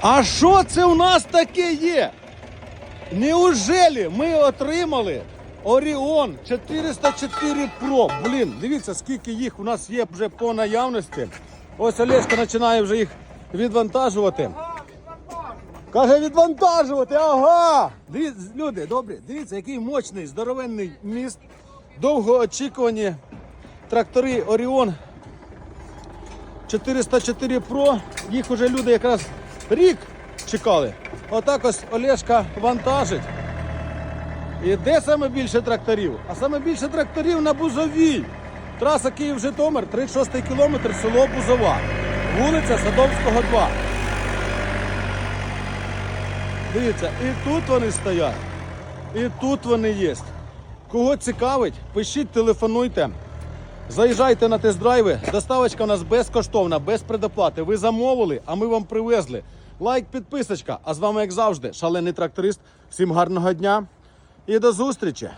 А що це у нас таке є? Неужели ми отримали Оріон 404 Pro? Блін, дивіться, скільки їх у нас є вже по наявності. Ось Олешка починає вже їх відвантажувати. Каже, відвантажувати, ага! Дивіться, люди, добрі, дивіться, який мощний, здоровенний міст. Довгоочікувані трактори Оріон 404 Pro. Їх уже люди якраз рік чекали. Отак ось Олешка вантажить. І де саме більше тракторів? А саме більше тракторів на Бузовій. Траса Київ-Житомир, 36 кілометр, село Бузова. Вулиця Садовського 2. Дивіться, і тут вони стоять, і тут вони є. Кого цікавить, пишіть, телефонуйте. Заїжджайте на тест-драйви. Доставочка у нас безкоштовна, без предоплати. Ви замовили, а ми вам привезли. Лайк, підписочка. А з вами, як завжди, шалений тракторист. Всім гарного дня і до зустрічі!